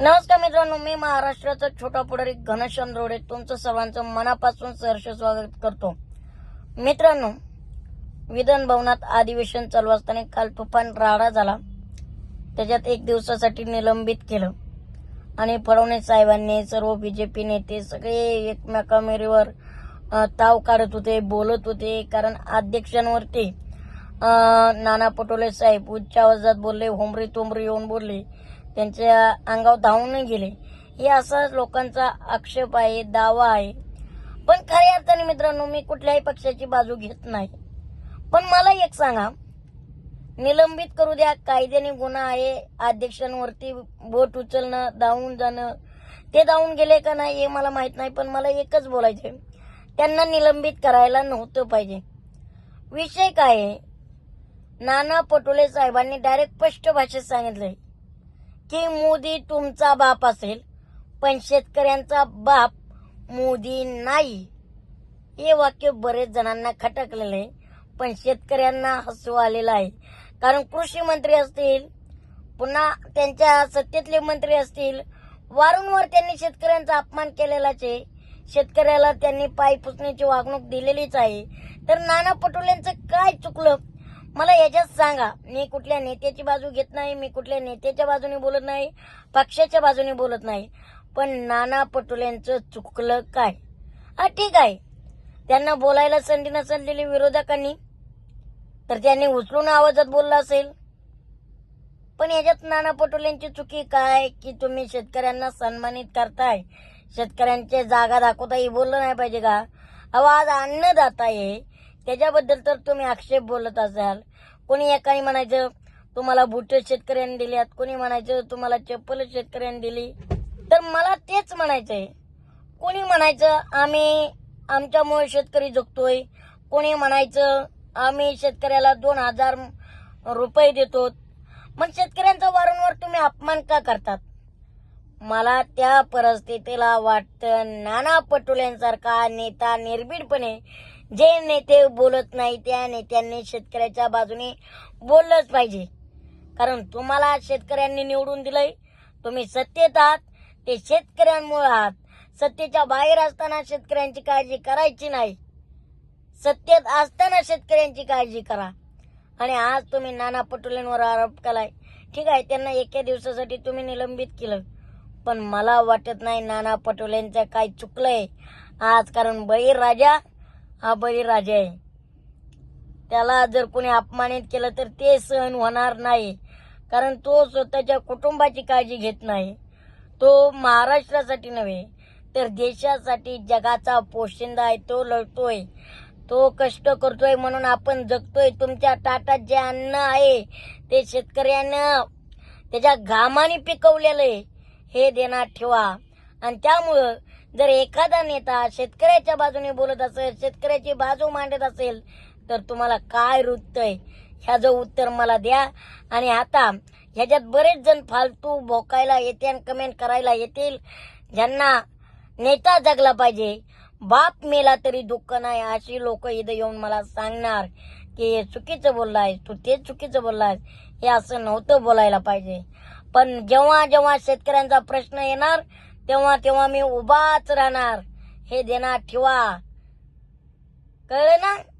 नमस्कार मित्रांनो मी महाराष्ट्राचा छोटा पुढारी घनश्याम रोडे तुमचं सर्वांचं मनापासून सहर्ष स्वागत करतो. मित्रांनो विधान भवनात अधिवेशन चालू असताना काल तुफान राडा झाला. त्याच्यात एक दिवसासाठी निलंबित केलं. आणि फडणवीस साहेबांनी सर्व बीजेपी नेते सगळे एकमेकामेरीवर ताव काढत होते बोलत होते. कारण अध्यक्षांवरती नाना पटोले साहेब उच्च आवाजात बोलले होमरी तोमरी येऊन बोलले. त्यांच्या अंगावर धावून गेले. हे असा लोकांचा आक्षेप आहे दावा आहे. पण खऱ्या अर्थाने मित्रांनो मी कुठल्याही पक्षाची बाजू घेत नाही. पण मला एक सांगा. निलंबित करू द्या कायद्याने गुन्हा आहे अध्यक्षांवरती बोट उचलणं धावून जाणं. ते धावून गेले का नाही हे मला माहीत नाही पण मला एकच बोलायचंय. त्यांना निलंबित करायला नव्हतं पाहिजे. विषय काय आहे? नाना पटोले साहेबांनी डायरेक्ट स्पष्ट भाषेत सांगितलंय. की मोदी तुमचा बाप असेल पण शेतकऱ्यांचा बाप मोदी नाही. हे वाक्य बरेच जणांना खटकलेलं आहे पण शेतकऱ्यांना हसू आलेलं आहे. कारण कृषी मंत्री असतील पुन्हा त्यांच्या सत्तेतले मंत्री असतील वारंवार त्यांनी शेतकऱ्यांचा अपमान केलेलाच आहे. शेतकऱ्याला त्यांनी पाय पुसण्याची वागणूक दिलेलीच आहे. तर नाना पटोलेंचं काय चुकलं? मला याच्यात सांगा मी कुठल्या नेत्याची बाजू घेत नाही मी कुठल्या नेत्याच्या बाजूने बोलत नाही पक्षाच्या बाजूने बोलत नाही. पण नाना पटोलेंचं चुकलं काय? हा ठीक आहे. त्यांना बोलायला संधी नसेल दिली विरोधकांनी तर त्यांनी उचलून आवाजात बोलला असेल. पण याच्यात नाना पटोलेंची चुकी काय? की तुम्ही शेतकऱ्यांना सन्मानित करताय? शेतकऱ्यांच्या जागा दाखवता हे बोललं नाही पाहिजे का? अहो आज अन्नदाता आहे. त्याच्याबद्दल तर तुम्ही आक्षेप बोलत असाल. कोणी एकाने म्हणायचं तुम्हाला बुट शेतकऱ्यांनी दिल्यात कोणी म्हणायचं तुम्हाला चप्पल शेतकऱ्यांनी दिली. तर मला तेच म्हणायचंय. कोणी म्हणायचं आम्ही आमच्यामुळे शेतकरी जगतोय. कोणी म्हणायचं आम्ही शेतकऱ्याला दोन हजार रुपये देतो. मग शेतकऱ्यांचा वारंवार तुम्ही अपमान का करतात? मला त्या परिस्थितीला वाटतं नाना पटोलेंसारखा नेता निर्भीडपणे जे नेते बोलत नाही त्या नेत्यांनी शेतकऱ्याच्या बाजूने बोललंच पाहिजे. कारण तुम्हाला शेतकऱ्यांनी निवडून दिलंय तुम्ही सत्तेत आहात ते शेतकऱ्यांमुळे आहात. सत्तेच्या बाहेर असताना शेतकऱ्यांची काळजी करायची नाही. सत्तेत असताना शेतकऱ्यांची काळजी करा. आणि आज तुम्ही नाना पटोलेंवर आरोप केलाय. ठीक आहे त्यांना एका दिवसासाठी तुम्ही निलंबित केलं. पण मला वाटत नाही नाना पटोलेंचं काय चुकलंय. आज कारण बळीराजा हा बळीराजा आहे. त्याला जर कोणी अपमानित केलं तर ते सहन होणार नाही. कारण तो स्वतःच्या कुटुंबाची काळजी घेत नाही. तो महाराष्ट्रासाठी नव्हे तर देशासाठी जगाचा पोशिंदा आहे तो लढतोय. तो कष्ट करतोय म्हणून आपण जगतोय. तुमच्या ताटात जे अन्न आहे ते शेतकऱ्यानं त्याच्या घामाने पिकवलेलं आहे. हे देण्यात ठेवा. आणि त्यामुळं जर एखादा नेता शेतकऱ्याच्या बाजूने बोलत असेल शेतकऱ्याची बाजू मांडत असेल तर तुम्हाला काय रुततंय? ह्याचं उत्तर मला द्या. आणि आता ह्याच्यात बरेच जण फालतू भोकायला येते आणि कमेंट करायला येतील. ज्यांना नेता जगला पाहिजे. बाप मेला तरी दुःख नाही अशी लोक इथं येऊन मला सांगणार की हे चुकीचं बोललाय तू ते चुकीचं बोललाय हे असं नव्हतं बोलायला पाहिजे. पण जेव्हा जेव्हा शेतकऱ्यांचा प्रश्न येणार तेव्हा तेव्हा मी उभाच राहणार. हे देणार ठेवा. कळलं ना?